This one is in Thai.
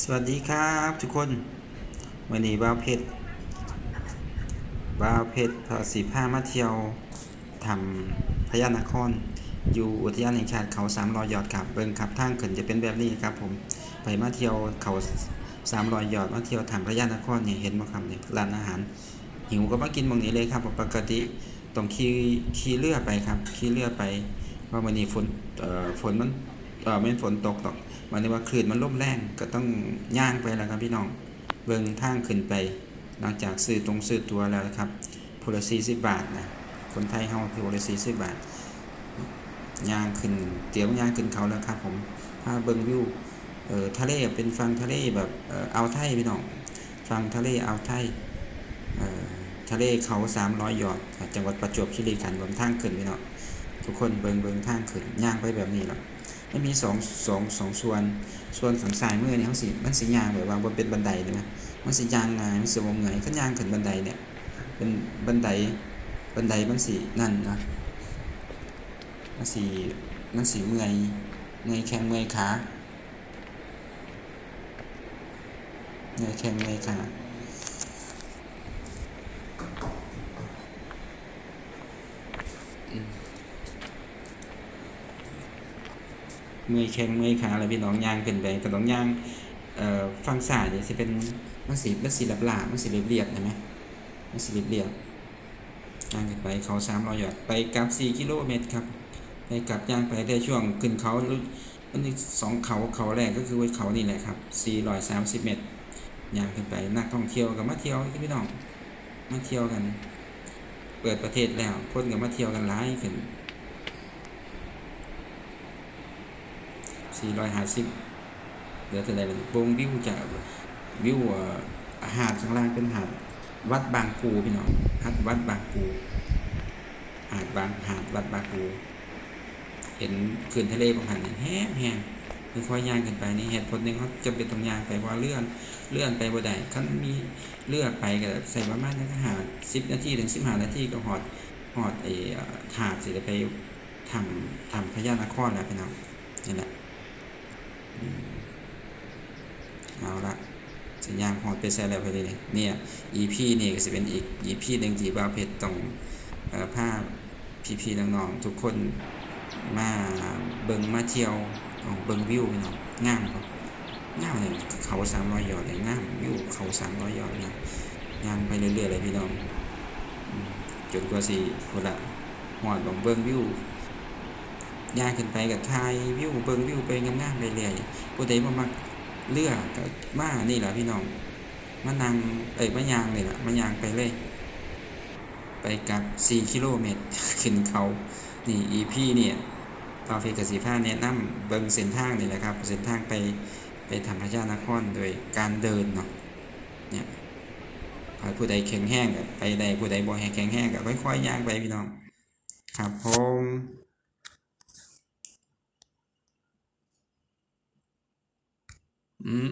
สวัสดีครับทุกคนวันนี้บ้าวเพชรบ้าวเพชรพาสีผ้ามาเที่ยวทำพญานคร อยู่อุทยานแห่งชาติเขาสามรอยยอดครับเบิ่งขับทางขึ้นจะเป็นแบบนี้ครับผมไปมาเที่ยวเขาสามรอยยอดมาเที่ยวทำพญานครเนี่ยเห็นไหมครับเนี่ยร้านอาหาร หิวก็มากินตรงนี้เลยครับปกติต้องขี่ขี่เรือไปครับขี่เรือไปว่าวันนี้ฝนเอ่อฝนมัน ไม่ฝนตกหรอกวันนี้ว่าคลื่นมันลมแรงก็ต้องย่างไปแล้วครับพี่น้องเบิ่งทางขึ้นไป หลังจากซื้อตรงซื้อตัวแล้วนะครับพลสี่สิบบาทนะคนไทยเฮาพลสี่สิบบาทย่างขึ้นเตรียมย่างขึ้นเขาแล้วครับผมพาเบิ่งวิวเอ่อทะเลเป็นฟังทะเลแบบเอาไทยพี่น้องฟังทะเลเอาไทยเออทะเลเขาสามร้อยยอดจังหวัดประจวบคีรีขันธ์รวมทางขึ้นพี่เนาะทุกคนเบิงเบิงทางขึ้นย่างไปแบบนี้หรอ กไม่มีสองสองสองส่วน ส่วนฝั่งซ้ายมือเนี่ยเขาสิมันสิย่างแบบว่าบนเป็นบันไดเลยนะมันสิย่างไงมันสิบ่เหนื่อยขันยางขึ้นบันไดเนี่ยเป็นบันไดบันไดมันสินั่นนะมันสิมันสิเมื่อยเมื่อยแข้งเมื่อยขาเมื่อยแข้งเมื่อยขา เมื่อยแข้งเมื่อยขาอะไรพี่น้องย่างขึ้นไปก็ต้องย่างฟังซ้ายนี่สิเป็นมันสิมันสิหลาบๆมันสิเรียบๆเห็นไหมมันสิเรียบๆย่างขึ้นไปเขาสามร้อยยอดไปกลับสี่กิโลเมตรครับไปกลับย่างไปได้ช่วงขึ้นเขามันมีสองเขาเขาแรกก็คือว่าเขานี่แหละครับสี่ร้อยสามสิบเมตรย่างขึ้นไปนักท่องเที่ยวกับมาเที่ยวพี่น้องมาเที่ยวกัน เปิดประเทศแล้วคนกับมาเที่ยวกันหลายขึ้น 450เหลือแต่ไหนเป็นวงวิวจากวิวหาดข้างล่างเป็นหาดวัดบางปูพี่น้องหาดวัดบางปูหาดบางหาดวัดบางปูเห็นคืนทะเลบางหันแห้งแห้งคือค่อยย่างกันไปนี่เหตุผลหนึ่งเขาจำเป็นต้องย่างไปว่าเลื่อนเลื่อนไปบ่ได้คันมีเลื่อนไปก็ใส่ประมาณนั้นก็หาสิบนาทีถึงสิบห้านาทีก็หอดหอดไอ้ถาดสิจะไปทำทำพญานครแล้วพี่น้องนี่แหละ เอาละสัญญาณพอดไปใส่แล้วไปเลยเนี่ย EP นี่ก็จะเป็นอีก EP หนึ่งที่บ่าเพชรต้องเอ่อพพี่ๆน้องๆทุกคนมาเบิ่งมาเที่ยวเอาเบิ่งวิวพี่น้องงามครับงามเลยเขาสามร้อยยอดเลยงามวิวเขาสามร้อยยอดเนี่ยงามไปเรื่อยๆเลยพี่น้องจนกว่าสิคนละหอดลองเบิ่งวิว ย่างขึ้นไปกับทายวิวเบิงวิวไปงามๆเรื่อยๆผู้ใดบ่มักเรือก็มานี่แหละพี่น้องมานั่งเอ้ยมายางนี่แหละมายางไปเลย ไปกับ4กิโลเมตรขึ้นเขานี่ EP เนี่ยปาเฟกสีผ้าแนะนำเบิงเส้นทางนี่แหละครับ เส้นทางไปไปธรรมชาตินครโดยการเดินเนาะเนี่ยผู้ใดแข็งแห้งก็ไปได้ผู้ใดบ่แข็งแห้งก็ค่อยๆย่างไปพี่น้อง ครับผม อืม